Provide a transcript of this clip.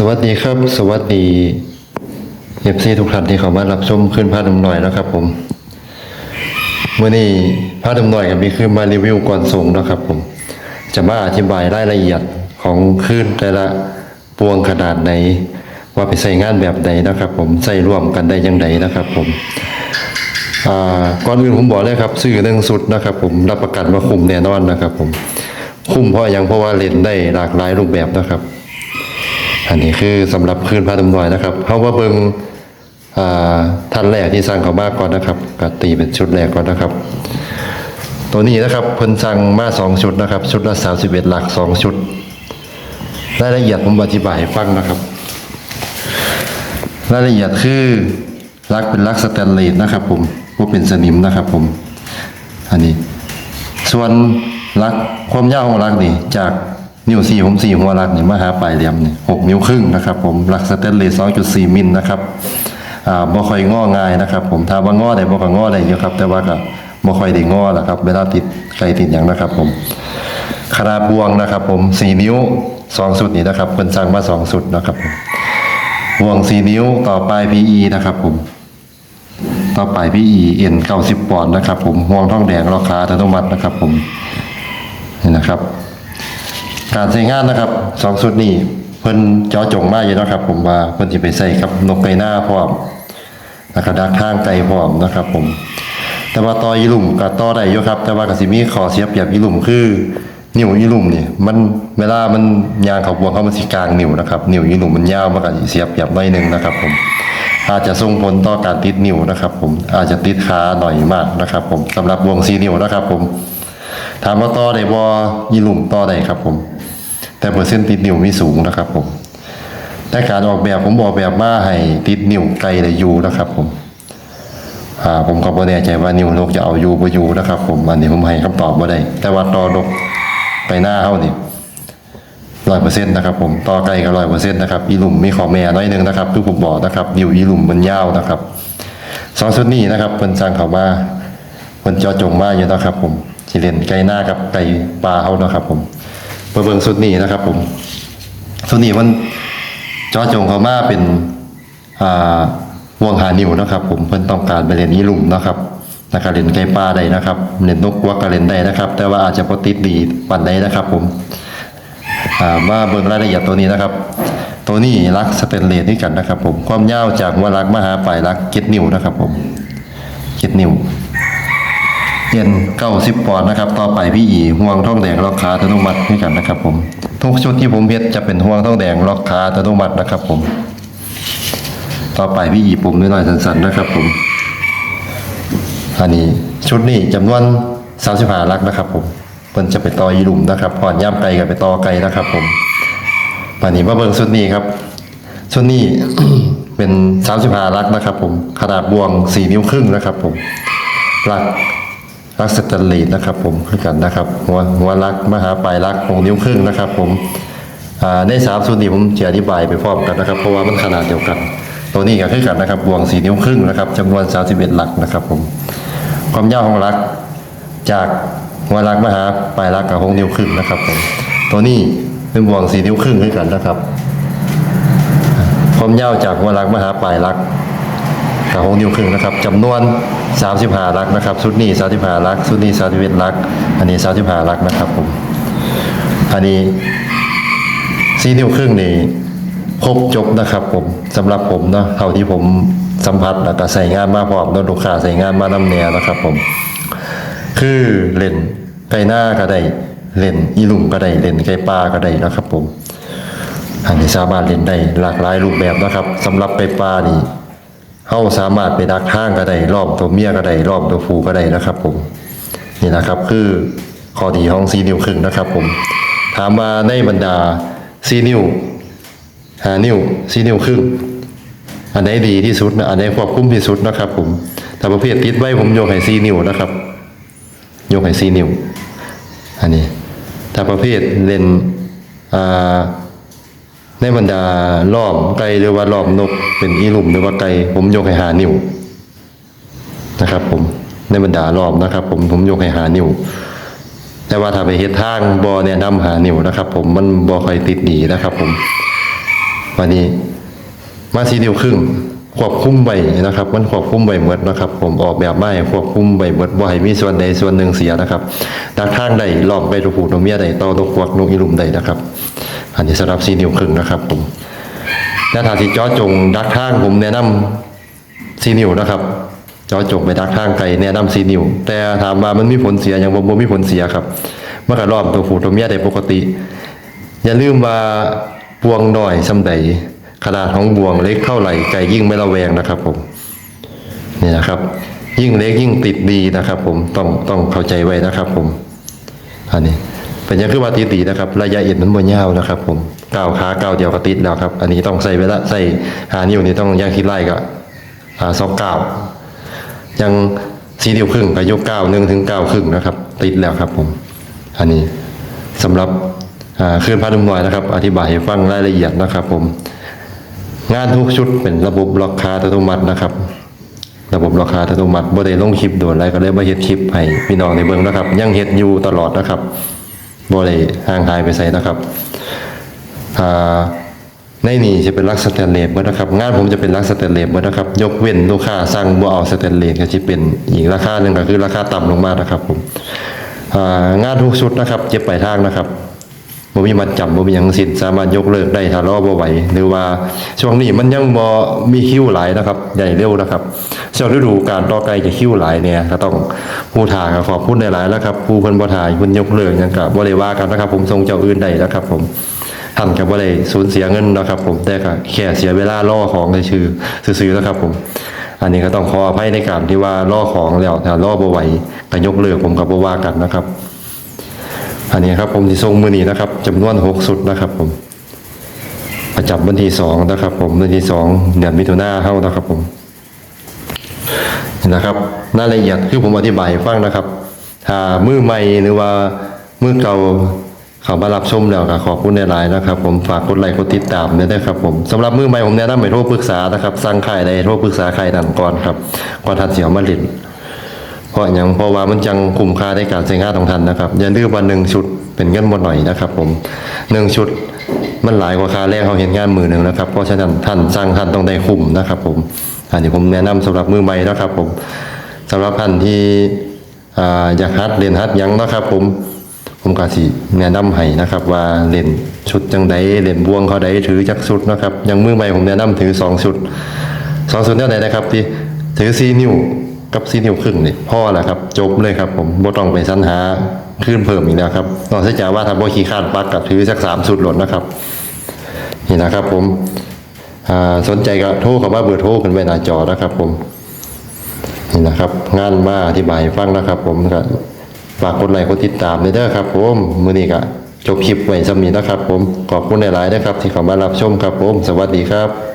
สวัสดีครับ สวัสดีเอฟซีทุกท่านที่เข้ามารับชมขึ้นพาดำหน่อยนะครับ ผมเมื่อนี้พาดำหน่อยกับมีขึ้นมารีวิวก่อนส่งนะครับ ผม จะมาอธิบายรายละเอียดของคลื่นแต่ละปวงขนาดไหนว่าไปใส่งานแบบใดนะครับ ผมใส่ร่วมกันได้ยังไงนะครับ ผมก่อนอื่นผมบอกเลยครับซื้อเรื่งสุดนะครับ ผมรับประกันว่าคุ้มแน่นอนนะครับ ผมคุ้มเพราะอย่างเพราะว่าเล่นได้หลากหลายรูปแบบนะครับ อันนี้คือสำหรับคืนพาดำน้อยนะครับเขาว่าเบิงท่านแรกที่สั่งเขามากก่อนนะครับก็ตีเป็นชุดแรกก่อนนะครับ ตัวนี้นะครับเพิ่นสั่งมาสองชุดนะครับ ชุดละสามสิบเอ็ดหลักสองชุดรายละเอียดผมอธิบายให้ฟังนะครับรายละเอียดคือลักเป็นลักสแตนเลสนะครับ ผมว่าเป็นสนิมนะครับ ผม อันนี้ ส่วนลักความยาวของลักนี่จาก นิ้วสี่ผมสี่หัวลักนี่มาหาปลายเหลี่ยมนี่หกนิ้วครึ่งนะครับ ผมลักสแตนเลสสองจุดสี่มิลนะครับอ่าบ่ค่อยง้อง่ายนะครับ ผมถ้าว่าง้อได้บ่ก็ง้อได้เยอะครับ แต่ว่าก็บ่ค่อยได้ง้อละครับเวลาติดไกลติดอย่างนะครับ ผมขนาดบวงนะครับ ผมสี่นิ้วสองสุดนี่นะครับเพิ่นสั่งมาสองสุดนะครับผมบวงสี่นิ้วต่อปลาย PE นะครับ ผมต่อไปพี่อีเอ็นเก้าสิบปอนด์นะครับ ผมห่วงทองแดงราคาอัตโนมัตินะครับ ผมนี่นะครับ การใช้งานนะครับสองสุดนี้เพิ่นเจาะจงมากอยู่นะครับ ผมว่าเพิ่นจะไปใส่กับนกไก่หน้าพร้อมนะครับดักทางไก่พร้อมนะครับ ผม แต่ว่าต่อยีลุ่มกับต่อได้อยู่ครับ แต่ว่าก็สิมีขอเสียเปรียบยีลุ่มคือนิ้วยีลุ่มนี่มันเวลามันยางเขาบวงเขามันสิกลางนิ้วนะครับนิ้วยีลุ่มมันยาวมันก็สิเสียเปรียบหน่อยนึงนะครับ ผมอาจจะส่งผลต่อการติดนิ้วนะครับ ผมอาจจะติดขาหน่อยมากนะครับ ผมสำหรับวงซีนิ้วนะครับ ผมถามว่าต่อได้บ่ยีลุ่มต่อได้ครับ ผม แต่เปอร์เซ็นต์ติดนิ้วมีสูงนะครับผมแต่การออกแบบผมบอกแบบมาให้ติดนิ้วไกลได้อยู่นะครับผมอ่าผมก็บ่แน่ใจว่านิ้วนกจะเอายู่บ่ยูนะครับ ผมอันนี้ผมให้คำตอบบ่ได้แต่ว่าต่อนกไปหน้าเฮานี่ร้อยเปอร์เซ็นต์นะครับผมต่อไกลก็ร้อยเปอร์เซ็นต์นะครับอีหลุมมีขอแม่น้อยหนึ่งนะครับคือผมบอกนะครับนิ้วอีหลุมมันยาวนะครับสองชุดนี้นะครับเพิ่นสร้างเขามาเพิ่นจอจงมาอยู่นะครับ ผมสิเล่นไก่หน้ากับไก่ปลาเฮานะครับ ผม เบิงเบิ่งชุดนี้นะครับ ผมชุดนี้มันจอจงเขามาเป็นอ่าวงหานิวนะครับ ผมเพิ่นต้องการไปเล่นอีหลุมนะครับนะครับเล่นไก่ปลาได้นะครับเล่นนกวักก็เล่นได้นะครับ แต่ว่าอาจจะบ่ติดดีปานใดนะครับ ผมมาเบิ่งรายละเอียดตัวนี้นะครับ ตัวนี้รักสเตนเลสนี่กันนะครับ ผมความยาวจากหัวรักมหาปลายรักเจ็ดนิวนะครับ ผมเจ็ดนิว เอ็นเก้าสิบปอนด์นะครับ ต่อไปพี่อีห่วงท่องแดงล็อกขาอัตโนมัตินี่กันนะครับผมทุกชุดที่ผมเพ็ดจะเป็นห่วงท่องแดงล็อกขาอัตโนมัตินะครับ ผม ต่อไปพี่อีปุ่มน้อยๆสั้นๆนะครับ ผมอันนี้ชุดนี้จำนวนสามสิบห้าลักนะครับ ผมเพิ่นจะไปต่อยีหลุมนะครับพอนย่ำไก่กับไปต่อไก่นะครับ ผมปันนี้มาเบิ่งชุดนี้ครับชุดนี้เป็นสามสิบห้าลักนะครับ ผมขนาดบวงสี่นิ้วครึ่งนะครับ ผมลัก ลักสแตนเลสนะครับ ผมคือกันนะครับหัวหัวลักมหาปลายลักหกนิ้วครึ่งนะครับ ผมในสามชุดนี้ผมจะอธิบายไปพร้อมกันนะครับ เพราะว่ามันขนาดเดียวกัน ตัวนี้ก็คือกันนะครับบวงสี่นิ้วครึ่งนะครับจำนวนสามสิบเอ็ดหลักนะครับ ผมความยาวของลักจากหัวลักมหาปลายลักกับหกนิ้วครึ่งนะครับผมตัวนี้เป็นบวงสี่นิ้วครึ่งด้วยกันนะครับ ความยาวจากหัวลักมหาปลายลัก หกนิ้วครึ่งนะครับจำนวน 35ลักนะครับชุดนี้35ลักชุดนี้31ลัก อันนี้35ลักนะครับผมอันนี้สี่นิ้วครึ่งนี่ครบจบนะครับผมสำหรับผมเนาะเท่าที่ผมสัมผัสแล้วก็ใส่งานมาพร้อมโดนลูกค้าใส่งานมานำแนวนะครับผม คือเล่นไก่หน้าก็ได้เล่นอีลุมก็ได้เล่นไก่ปลาก็ได้นะครับผมอันนี้สามารถเล่นได้หลากหลายรูปแบบนะครับสำหรับไก่ปลานี่ เฮาสามารถไปดักทางก็ได้รอบตัวเมียก็ได้รอบตัวผูก็ได้นะครับ ผมนี่นะครับคือข้อดีของซีนิ้วครึ่งนะครับ ผม ถามมาในบรรดาซีนิ้วหานิ้วซีนิ้วครึ่งอันไหนดีที่สุดนะอันไหนควบคุมที่สุดนะครับ ผมแต่ประเภทติดไว้ผมโยกให้ซีนิ้วนะครับโยกให้ซีนิ้วอันนี้ถ้าประเภทเล่นอ่า ในบรรดารอบไก่หรือว่ารอบนก เป็นอีหลุมหรือว่าไก่ผมยกให้หานิ้วนะครับ ผมในบรรดารอบนะครับ ผมผมยกให้หานิ้วแต่ว่าถ้าไปเฮ็ดทางบอเนี่ยนำหานิ้วนะครับ ผมมันบอค่อยติดดีนะครับ ผม วันนี้มาสีนิ้วครึ่ง ควบคุมไว้นะครับ มันควบคุมไว้หมดนะครับ ผมออกแบบมาให้ควบคุมไว้หมดบ่ให้มีส่วนใดส่วนหนึ่งเสียนะครับดักทางใดลองไปตัวผู้ตัวเมียใดต่อตัวควักนกอีหลุมใดนะครับ อันนี้สำหรับสีนิ้วครึ่งนะครับ ผมและถ้าที่เจอจงดักทางผมแนะนำสีนิ้วนะครับเจอจงไปดักทางไกลแนะนำสีนิ้ว แต่ถามว่ามันมีผลเสียอย่างบ่บ่มีผลเสียครับเมันก็รอบตัวผู้ตัวเมียได้ปกติ อย่าลืมว่าบวงหน่อยสำใด ขนาดของบ่วงเล็กเท่าไหร่ไก่ยิ่งไม่ระแวงนะครับผมนี่นะครับ ยิ่งเล็กยิ่งติดดีนะครับ ผมต้องต้องเข้าใจไว้นะครับ ผมอันนี้เป็นยังคือว่าติดดีนะครับ ระยะเอ็นมันบ่ยาวนะครับ ผมก้าวขาก้าวเดียวก็ติดแล้วครับ อันนี้ต้องใส่เวลาใส่หานิ้วนี่ต้องย่างคิดไล่ก็อ่าซอกก้าวยังสีเดียวครึ่งก็ยกก้าวหนึ่งถึงก้าวครึ่งนะครับ ติดแล้วครับ ผม อันนี้สำหรับอ่าคลื่อนพานุ่มน้อยนะครับ อธิบายให้ฟังรายละเอียดนะครับ ผม งานทุกชุดเป็นระบบล็อกคาอัตโนมัตินะครับ ระบบล็อกคาอัตโนมัติบ่ได้ลงคลิปโดนอะไรก็เลยมาเฮ็ดคลิปให้พี่น้องในเบิ่งนะครับ ยังเฮ็ดอยู่ตลอดนะครับบ่ได้ห่างหายไปไสนะครับอ่าในนี่จะเป็นลักสแตนเลสเบิดนะครับ งานผมจะเป็นลักสแตนเลสเบิดนะครับ ยกเว้นลูกค้าสั่งบ่เอาสแตนเลสก็จะเป็นอีกราคาหนึงก็คือราคาต่ำลงมานะครับผมอ่างานทุกชุดนะครับเก็บปลายทางนะครับ บ่มีมัดจำบ่มีหยังสินสามารถยกเลิกได้ถ้ารอบ่ไหวหรือว่าช่วงนี้มันยังบ่มีคิวหลายนะครับใหญ่เร็วนะครับช่วงฤดูการต่อไกลจะคิวหลายเนี่ยก็ต้องผู้ถ่าก็ขอบคุณหลายๆแล้วครับผู้เพิ่นบ่ถ่ายเพิ่นยกเลิกหยังก็บ่ได้ว่ากันนะครับ ผมส่งเจ้าอื่นได้นะครับ ผมท่านก็บ่ได้สูญเสียเงินนะครับผมแต่ก็แค่เสียเวลารอของซื่อซื่อๆนะครับ ผมอันนี้ก็ต้องขออภัยในการที่ว่ารอของแล้วถ้ารอบ่ไหวก็ยกเลิกผมก็บ่ว่ากันนะครับ อันนี้ครับผมที่ส่งมือนี้นะครับจำนวนหกสุดนะครับ ผม ประจำวันที่สองนะครับ ผมวันที่สองเดือนมิถุนาเข้านะครับ ผมนะครับรายละเอียดคือผมอธิบายฟังนะครับ ถ้ามือใหม่หรือว่ามือเก่าเขามารับชมแล้วก็ขอบคุณในหลายๆนะครับ ผมฝากกดไลค์กดติดตามด้วยนะครับ ผมสำหรับมือใหม่ผมแนะนำให้โทรปรึกษานะครับ สั่งขายใดโทรปรึกษาใครนั่นก่อนครับก่อนทันเสียวมาลิน ราะอย่างเพราะว่ามันจังคุ้มค่าในการใช้งานของท่านนะครับ อย่าลืมว่าหนึ่งชุดเป็นเงินบ่หน่อยนะครับ ผมหนึ่งชุดมันหลายกว่าค่าแรกเขาเห็นงานมือหนึ่งนะครับ เพราะฉะนั้นท่านสร้างท่านต้องได้คุ้มนะครับ ผมอันนี้ผมแนะนำสำหรับมือใหม่นะครับ ผมสำหรับท่านที่อ่าอยากฮัดเรียนฮัดยังนะครับ ผมผมก็สิแนะนำให้นะครับ ว่าเล่นชุดจังใดเล่นบวงเขาใดถือจักชุดนะครับย่างมือใหม่ผมแนะนำถือสองชุดสองส่วนเท่าไหนนะครับที่ถือซีนิ้ว กับซีนิ้วครึ่งนี่พ่อแหละครับ จบเลยครับผมบ่ต้องไปสรรหาขึ้นเพิ่มอีกแล้วครับนอกจากว่าถ้าบ่ขี้คานปักกับถือสักสามสุดหล่นนะครับ นี่นะครับผมสนใจก็โทรเข้ามาเบอร์โทรขึ้นไว้หน้าจอนะครับ ผมนี่นะครับ งานมาอธิบายฟังนะครับ ผมก็ฝากกดไลค์กดติดตามเด้อครับ ผมมือนี้ก็จบคลิปไว้สำนีนะครับ ผมขอบคุณหลายๆนะครับ ที่เข้ามารับชมครับ ผม สวัสดีครับ